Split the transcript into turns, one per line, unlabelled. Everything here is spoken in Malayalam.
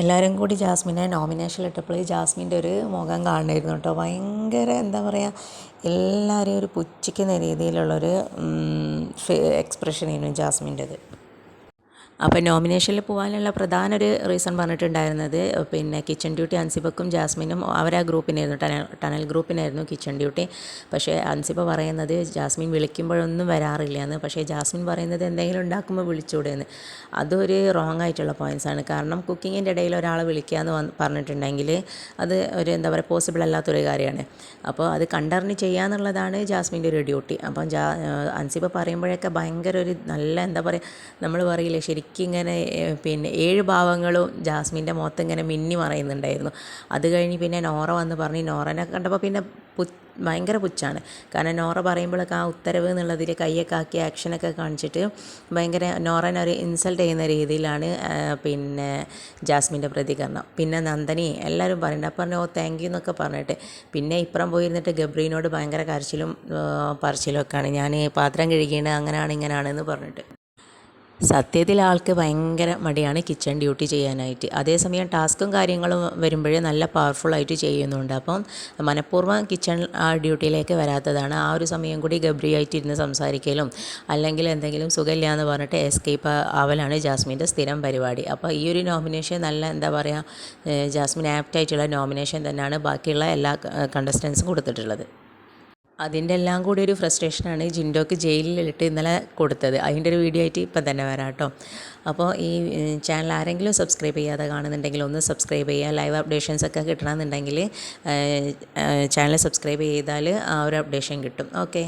എല്ലാവരും കൂടി ജാസ്മിനെ നോമിനേഷൻ ഇട്ടപ്പോൾ ജാസ്മിന്റെ ഒരു മുഖം കാണുമായിരുന്നു കേട്ടോ. ഭയങ്കര എന്താ പറയുക എല്ലാവരെയും ഒരു പുച്ഛിക്കുന്ന രീതിയിലുള്ളൊരു എക്സ്പ്രഷനായിരുന്നു ജാസ്മിന്റെത്. അപ്പോൾ നോമിനേഷനിൽ പോകാനുള്ള പ്രധാന ഒരു റീസൺ പറഞ്ഞിട്ടുണ്ടായിരുന്നത് പിന്നെ കിച്ചൺ ഡ്യൂട്ടി അൻസിബക്കും ജാസ്മിനും അവരെ ഗ്രൂപ്പിനായിരുന്നു ടനൽ ടണൽ ഗ്രൂപ്പിനായിരുന്നു കിച്ചൺ ഡ്യൂട്ടി പക്ഷേ അൻസിബ പറയുന്നത് ജാസ്മിൻ വിളിക്കുമ്പോഴൊന്നും വരാറില്ല എന്ന് പക്ഷേ ജാസ്മിൻ പറയുന്നത് എന്തെങ്കിലും ഉണ്ടാക്കുമ്പോൾ വിളിച്ചുകൂടെയെന്ന് അതൊരു റോങ് ആയിട്ടുള്ള പോയിന്റ്സ് ആണ്. കാരണം കുക്കിങ്ങിന്റെ ഇടയിൽ ഒരാളെ വിളിക്കുക എന്ന് പറഞ്ഞിട്ടുണ്ടെങ്കിൽ അത് ഒരു എന്താ പറയുക പോസിബിൾ അല്ലാത്തൊരു കാര്യമാണ്. അപ്പോൾ അത് കണ്ടറിഞ്ഞ് ചെയ്യുക എന്നുള്ളതാണ് ജാസ്മിന്റെ ഒരു ഡ്യൂട്ടി അപ്പം ജാ അൻസിബ പറയുമ്പോഴൊക്കെ ഭയങ്കര ഒരു നല്ല എന്താ പറയുക നമ്മൾ പറയില്ലേ ശരിക്കും ഇങ്ങനെ പിന്നെ ഏഴ് ഭാവങ്ങളും ജാസ്മിന്റെ മുഖത്ത് ഇങ്ങനെ മിന്നി മറയുന്നുണ്ടായിരുന്നു. അത് കഴിഞ്ഞ് പിന്നെ നോറ വന്ന് പറഞ്ഞ് നോറനെ കണ്ടപ്പോൾ പിന്നെ പു ഭയങ്കര പുച്ഛാണ്. കാരണം നോറ പറയുമ്പോഴൊക്കെ ആ ഉത്തരവ് എന്നുള്ളതിൽ കയ്യൊക്കെ ആക്കി ആക്ഷനൊക്കെ കാണിച്ചിട്ട് ഭയങ്കര നോറനെ ഒരു ഇൻസൾട്ട് ചെയ്യുന്ന രീതിയിലാണ് പിന്നെ ജാസ്മിന്റെ പ്രതികരണം. പിന്നെ നന്ദനി എല്ലാവരും പറയുന്നുണ്ട്. അപ്പം പറഞ്ഞു ഓ താങ്ക് യു എന്നൊക്കെ പറഞ്ഞിട്ട്. പിന്നെ ഇപ്പുറം പോയിരുന്നിട്ട് ഗബ്രീനോട് ഭയങ്കര കരച്ചിലും പറച്ചിലും ഒക്കെയാണ് ഞാൻ പാത്രം കഴുകിയാണ് അങ്ങനെയാണ് ഇങ്ങനെയാണെന്ന് പറഞ്ഞിട്ട്. സത്യത്തിൽ ആൾക്ക് ഭയങ്കര മടിയാണ് കിച്ചൺ ഡ്യൂട്ടി ചെയ്യാനായിട്ട്. അതേസമയം ടാസ്കും കാര്യങ്ങളും വരുമ്പോഴേ നല്ല പവർഫുള്ളായിട്ട് ചെയ്യുന്നുണ്ട്. അപ്പം മനഃപൂർവം കിച്ചൺ ആ ഡ്യൂട്ടിയിലേക്ക് വരാത്തതാണ്. ആ ഒരു സമയം കൂടി ഗബ്രിയായിട്ട് ഇരുന്ന് സംസാരിക്കലും അല്ലെങ്കിൽ എന്തെങ്കിലും സുഖമില്ല എന്ന് പറഞ്ഞിട്ട് എസ്കേപ്പ് ആവലാണ് ജാസ്മിന്റെ സ്ഥിരം പരിപാടി. അപ്പോൾ ഈ ഒരു നോമിനേഷൻ നല്ല എന്താ പറയുക ജാസ്മിൻ ആപ്റ്റായിട്ടുള്ള നോമിനേഷൻ തന്നെയാണ് ബാക്കിയുള്ള എല്ലാ കണ്ടസ്റ്റൻസും കൊടുത്തിട്ടുള്ളത്. അതിന്റെ എല്ലാം കൂടി ഒരു ഫ്രസ്ട്രേഷനാണ് ജിൻഡോക്ക് ജയിലിലിട്ട് ഇന്നലെ കൊടുത്തത്. അതിന്റെ ഒരു വീഡിയോ ആയിട്ട് ഇപ്പം തന്നെ വരാം കേട്ടോ. അപ്പോൾ ഈ ചാനൽ ആരെങ്കിലും സബ്സ്ക്രൈബ് ചെയ്യാതെ കാണുന്നുണ്ടെങ്കിൽ ഒന്ന് സബ്സ്ക്രൈബ് ചെയ്യുക. ലൈവ് അപ്ഡേഷൻസ് ഒക്കെ കിട്ടണമെന്നുണ്ടെങ്കിൽ ചാനൽ സബ്സ്ക്രൈബ് ചെയ്താൽ ആ ഒരു അപ്ഡേഷൻ കിട്ടും. ഓക്കെ